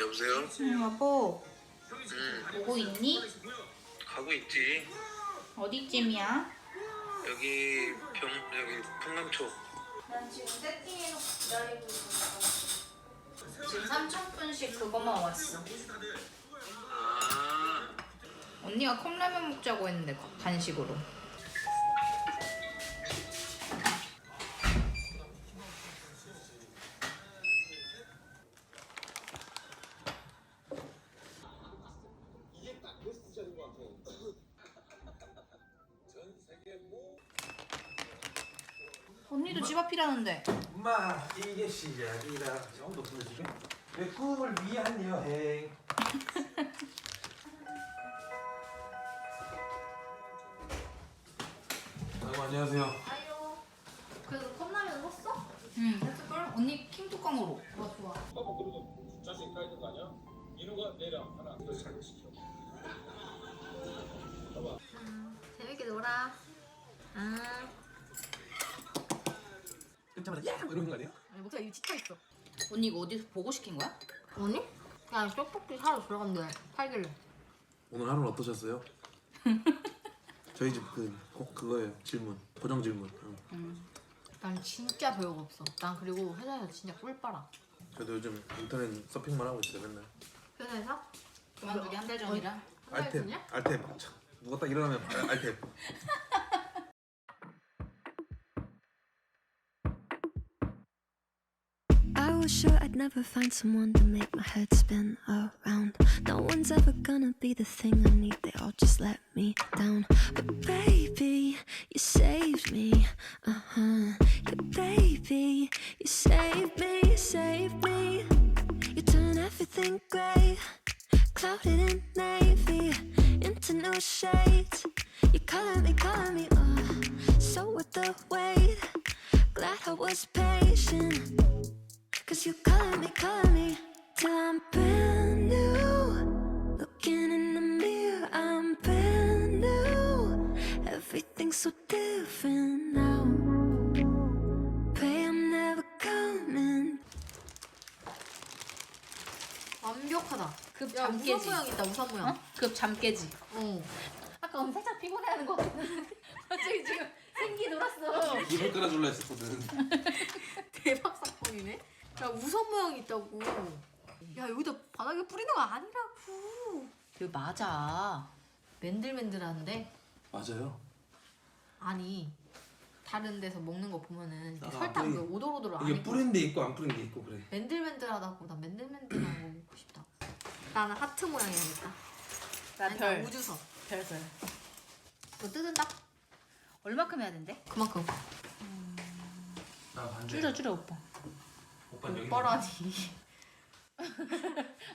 여보세요? 응, 여보. 응, 보고 있니? 가고 있지. 어디쯤이야? 여기 병 여기 풍남초. 난 지금 세팅해놓고 기다리고 있어. 지금 3,000분씩 그것만 왔어. 아, 언니가 컵라면 먹자고 했는데 간식으로. 언니도 집 앞이라는데. 엄마 이게 처음 높은데 지금 내 꿈을 위한 여행 아이고 안녕하세요 아유, 그래서 컵라면 샀어? 응, 했을걸? 언니 킹 뚜껑으로. 어, 좋아. 어, 그리고 자신 있다 있는 거 아니야? 민우가 내려 하나 더 잘 시켜 재밌게 놀아. 아, 끊자마자 야! 뭐 이런 거 아니에요? 아니, 목소리 진짜 있어. 언니 이거 어디서 보고 시킨 거야? 언니? 그냥 떡볶이 사러 들어갔는데 팔길래. 오늘 하루는 어떠셨어요? 저희 집그 그거예요 질문 고정 질문 응. 난 진짜 별거 없어. 난 그리고 회사에서 진짜 꿀 빨아. 저도 요즘 인터넷 서핑만 하고 있어요 맨날 회사에서? 그만두기 한 달 전이라. 알탭 참, 누가 딱 일어나면 알- 알탭 was sure I'd never find someone to make my head spin around. No one's ever gonna be the thing I need, they all just let me down. But baby, you saved me, uh huh. Yeah, baby, you saved me, you saved me. You turn everything grey, clouded in navy, into new shades. You color me, color me, oh, so worth the wait. Glad I was patient. Cause you color me, color me till I'm brand new. Looking in the mirror, I'm brand new. Everything's so different now. Pray I'm never coming 완벽하다. 급 야, 잠 우산 깨지. 모양 있다, 우산 모양. 어? 급 잠 깨지. 어. 아까 오늘 살짝 피곤해하는 거 같은데. 갑자기 지금 생기 돌았어. 입을 끌어줄라 했었거든 대박 사건이네. 야, 우산 모양 있다고. 야, 여기다 바닥에 뿌리는 거 아니라고. 이거 맞아. 맨들맨들한데 맞아요 아니 다른 데서 먹는 거 보면은 이렇게 아, 설탕 뿌리- 그 오돌오돌 안 이게 있고 뿌린 데 있고 안 뿌린 데 있고 그래 맨들맨들하다고 나 맨들맨들한 거 먹고 싶다. 나는 하트 모양 해야겠다. 나 아니, 별. 나 우주선. 별, 별. 이거 뜯은다. 얼마큼 해야 된대? 그만큼. 나 반대 줄여, 줄여, 오빠. 오빠 여기 오빠라니.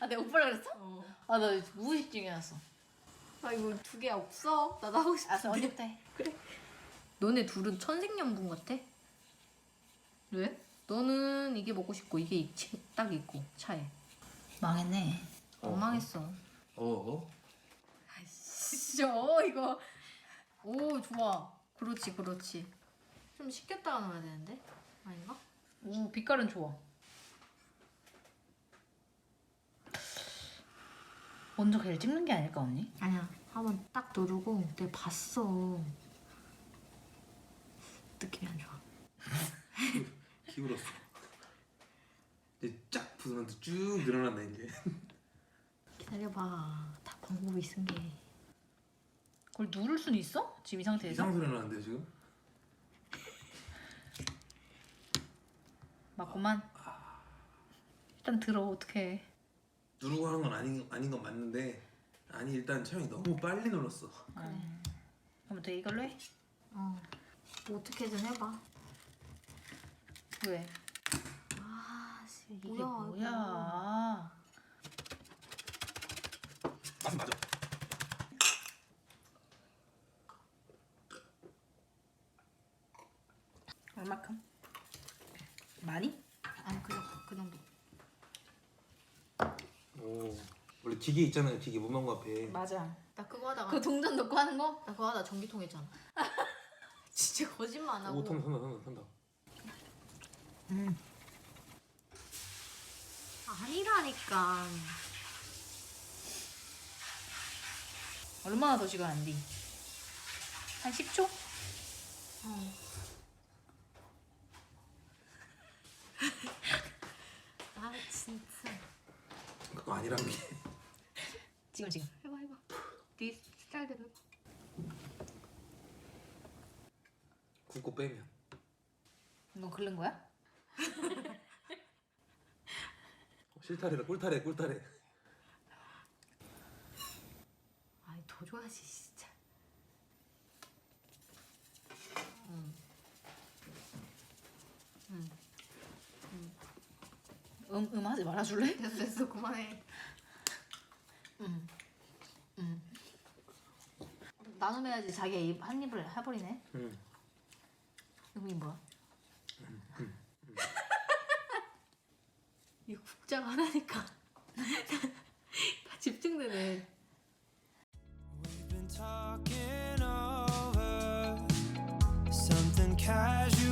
아, 내가 오빠라 그랬어? 어. 아, 나 무의식 중에 났어. 아 이거 두 개 없어. 나도 하고 싶어. 알았어, 언니부터 해. 너네 둘은 천생연분 같아? 왜? 너는 이게 먹고 싶고 이게 이- 딱 있고 차에. 망했네. 어. 안 망했어. 어? 진짜 어 이거. 오 좋아. 그렇지 그렇지. 좀 식혔다가 넣어야 되는데 아닌가? 오, 빛깔은 좋아. 먼저 걔를 찍는 게 아닐까, 언니? 아니야. 한번 딱 누르고 내가 봤어. 느낌이 안 좋아. 기울었어 이제 쫙 부으면서 쭉 늘어난다 이제 기다려봐. 다 방법이 있은 게. 그걸 누를 수는 있어? 지금 이 상태에서? 이상 소리 나는데 지금? 맞구만. 일단 들어, 어떡해. 누르고 하는 건 아닌, 아닌 건 맞는데 아니 일단 채영이 너무 빨리 눌렀어 그럼 돼, 이걸로 해? 어. 뭐 어떻게든 해봐. 왜? 아, 씨, 이게 뭐야, 뭐야. 맞아 맞아 얼마큼? 많이? 아니 그냥 그 정도. 오 원래 기계 있잖아요 기계 문방구 앞에 맞아. 나 그거 하다가 그 동전 넣고 하는 거? 나 그거 하다 전기통 했잖아. 진짜 거짓말 안 하고. 오 탄다 탄다 탄다 탄다 아 아니라니까. 얼마나 더 시간 안 돼? 한 10초? 어. 아 진짜. 그거 아니란 게 지금 지금. 해봐 해봐. 네 스타일대로 해봐. 굽고 빼면 이거 긁는 거야? 실타래라 꿀타래 꿀타래 아니 더진짜. 음, 음 하지 말아줄래? 됐어 됐어 그만해. 음. 음. 나눔해야지 자기가 입, 한 입을 해버리네. 응. 이거 뭐야? 이 국자가 하나니까 다 집중되네. We've been talking over something casual,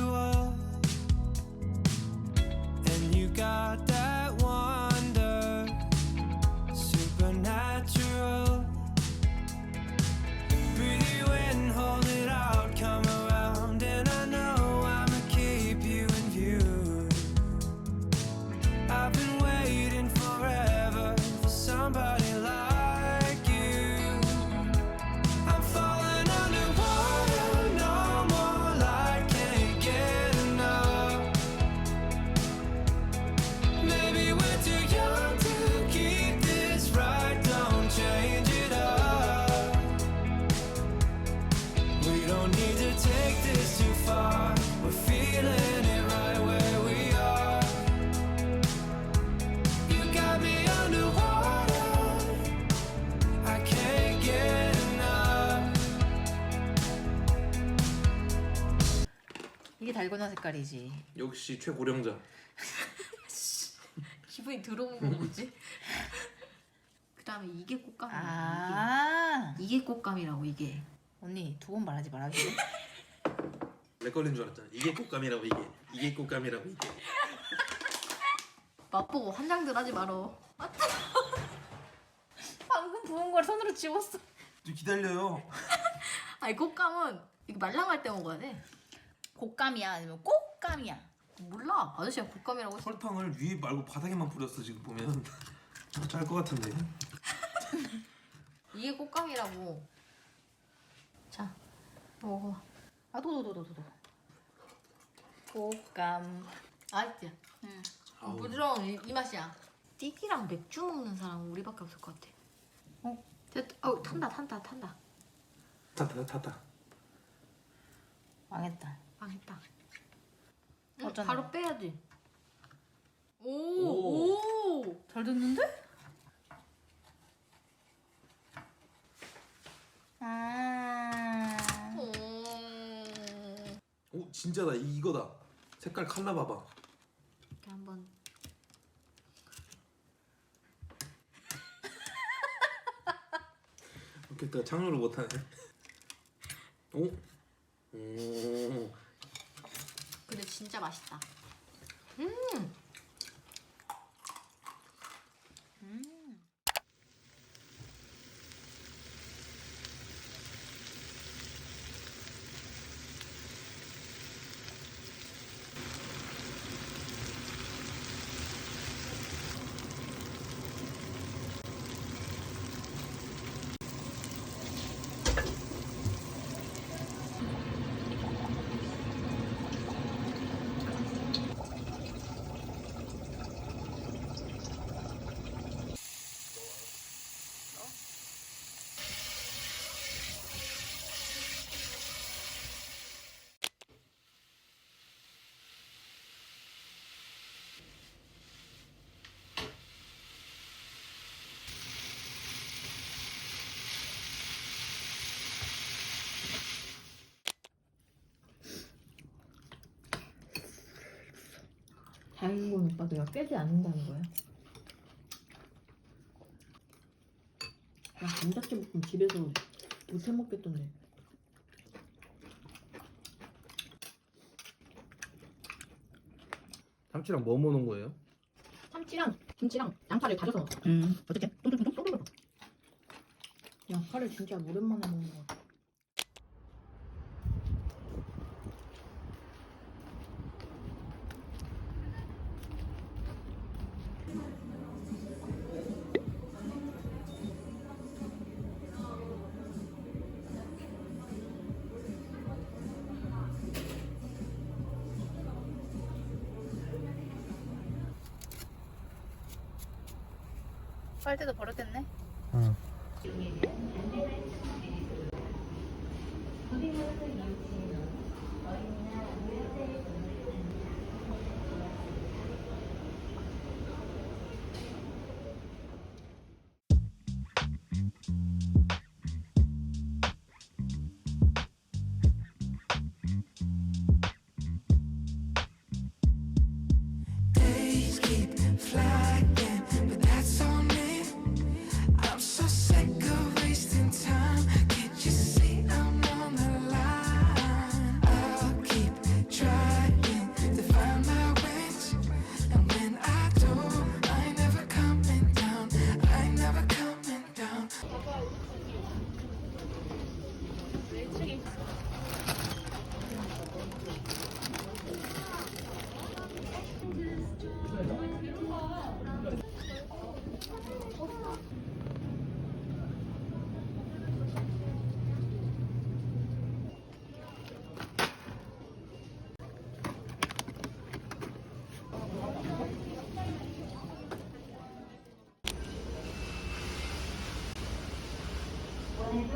색깔이지. 역시 최고령자 기분이 들어온 거 뭐지? 그다음에 이게 꽃감이야. 아. 이게. 이게 꽃감이라고 이게. 언니 두 번 말하지 말아줄래? 렉 걸린 줄 알았잖아 이게 꽃감이라고 이게 이게 꽃감이라고 이게 맛보고 환장들 하지 말어. 방금 부은 걸 손으로 집었어. 좀 기다려요 아니 꽃감은 이게 말랑할 때 먹어야 돼. 곶감이야 아니면 꽃감이야? 몰라. 아저씨가 꽃감이라고 했어. 설탕을 위에 말고 바닥에만 뿌렸어 지금 보면 짤 것 같은데 이게 꽃감이라고. 자, 먹어. 아 도도도도도. 곶감. 알지? 응. 아우. 부드러운 이, 이 맛이야. 띠기랑 맥주 먹는 사람은 우리밖에 없을 것 같아. 어? 됐, 어 탄다 탄다 탄다. 탔다 탔다 망했다. 망했다. 응, 어쩌나? 바로 빼야지. 오, 오. 오. 잘 됐는데? 아. 음. 오 진짜다 이- 이거다 색깔 칼라 봐봐 이렇게 한번 이렇게 창조를 못하네 오? 오 근데 진짜 맛있다. 다 건 오빠 내가 깨지 않는다는 거야. 나 감자찜 집에서 못 해 먹겠던데. 참치랑 뭐 먹는 거예요? 참치랑 김치랑 양파를 다져서 먹어. 음 어떻게? 똥똥똥똥똥. 양파를 진짜 오랜만에 먹는 거 같아. 빨대도 버렸겠네.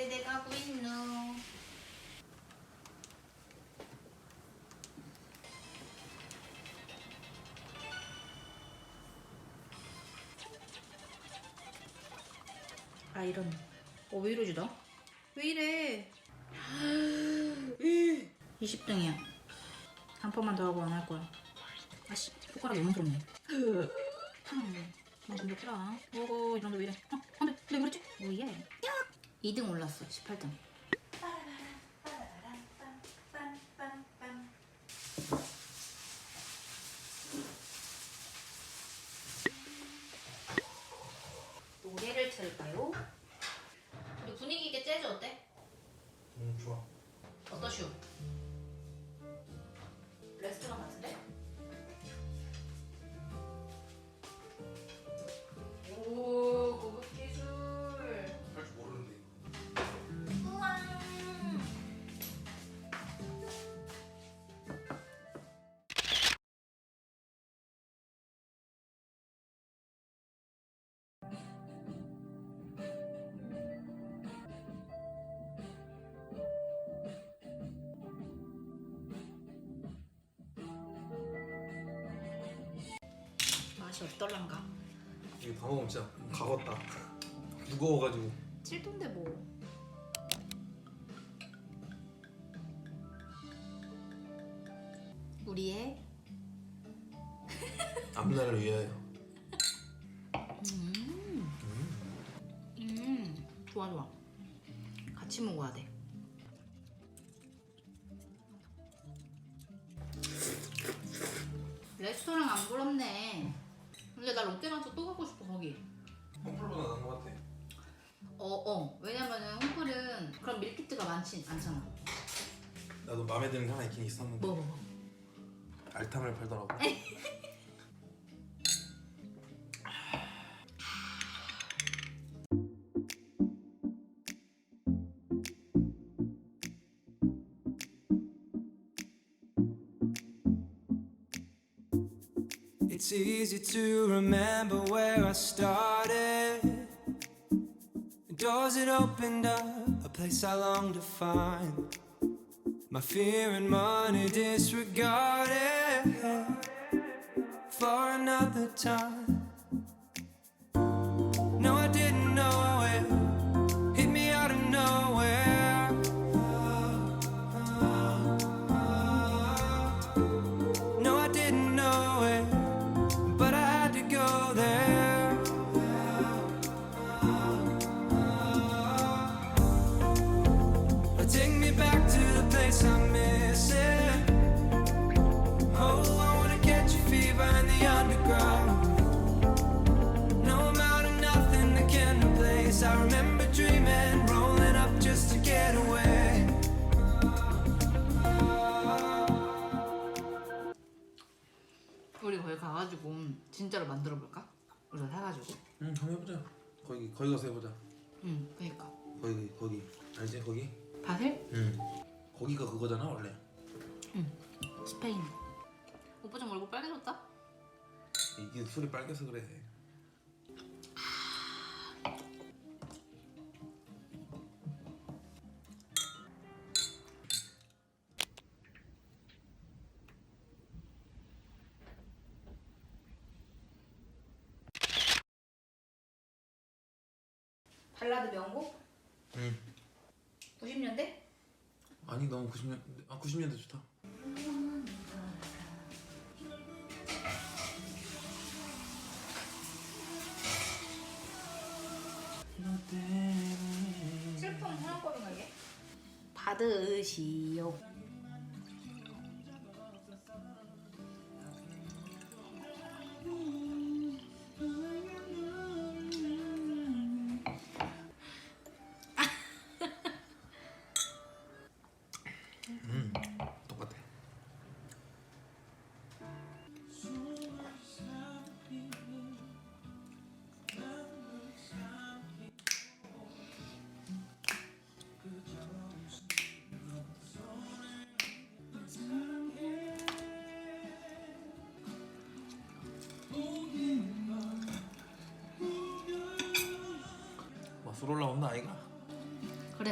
쟤네 가고 있노. 아 이런. 어왜 이러지 나? 왜 이래? 20등이야. 한 번만 더 하고 안 할 거야. 아씨, 손가락 너무 부럽네. 나 근데 크라. 오고 이런 데왜 이래? 어, 안 돼. 내가 그랬지? 오예. 야! 2등 올랐어. 18등. 맛이 어떨란가? 이거 다 먹으면 진짜 가겠다. 무거워가지고. 7도인데 뭐 우리의 앞날을 위하여. 음 좋아 좋아 같이 먹어야 돼 레스토랑 안 부럽네 나 롯데만두 또 가고 싶어 거기 홈플보다 나은 것 같아. 어어 왜냐면은 홈플은 그런 밀키트가 많지 않잖아 나도 마음에 드는 게 하나 있긴 있었는데 뭐 뭐, 뭐. 알탕을 팔더라고. It's easy to remember where I started. Doors that opened up, a place I longed to find. My fear and money disregarded for another time. 사가지고. 응 한번 해보자 거기 거기 가서 해보자 응, 그니까. 거기 거기 알지 거기? 바셀? 응 거기가 그거잖아 원래 스페인. 오빠 좀 얼굴 빨개졌다? 이게 술이 빨개서 그래 90년 아 90년대 좋다 슬픔 하나거든요 이게? 받으시오.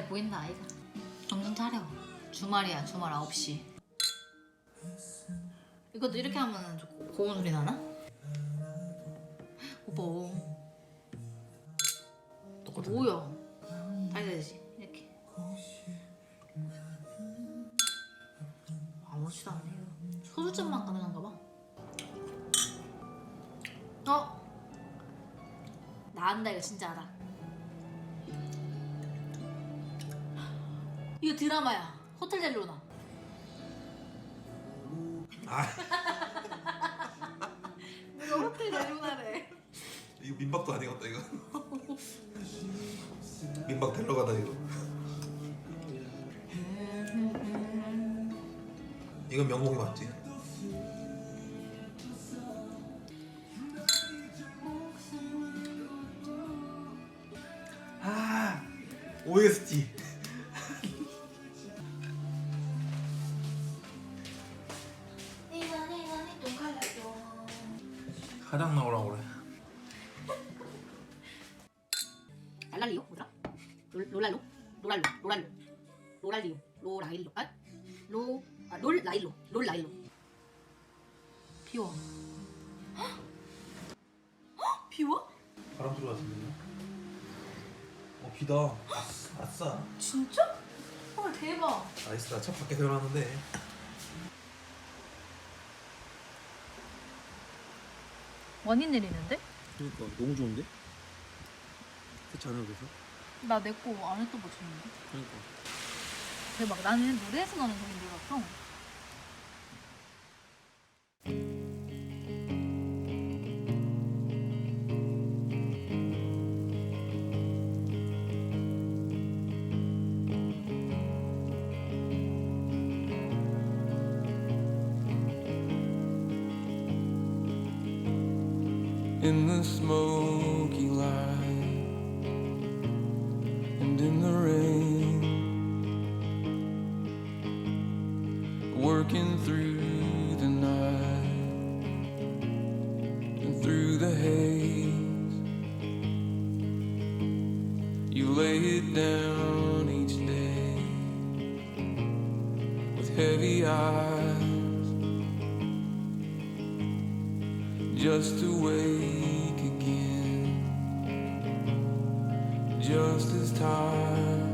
보인다 아이가. 정신 차려. 주말이야 주말 9시. 이것도 이렇게 하면 고운 소리 나나? 이거 드라마야. 호텔 델로나. 아 이거 호텔 델로나래. 이거 민박도 아니겠다 이거 민박 데려가다 이거 이건 명곡이 맞지? 랄랄리오 뭐더라? 롤- 롤랄로? 롤랄로 롤랄로 롤랄리오 로라일로 아? 로... 아, 롤라일로 롤라일로 비워 헉! 헉! 비워? 바람 같은데요? 어 비다 아싸, 아싸. 진짜? 헐 대박 나이스 나차 밖에 세워놨는데 많이 내리는데? 그러니까 너무 좋은데? 안 해도 돼서? 나 내 거 안 했던 거 같은데. 그러니까 대박. 나는 노래에서 나는 소리인 줄 알았어. in the smoky down each day with heavy eyes just to wake again, just as tired.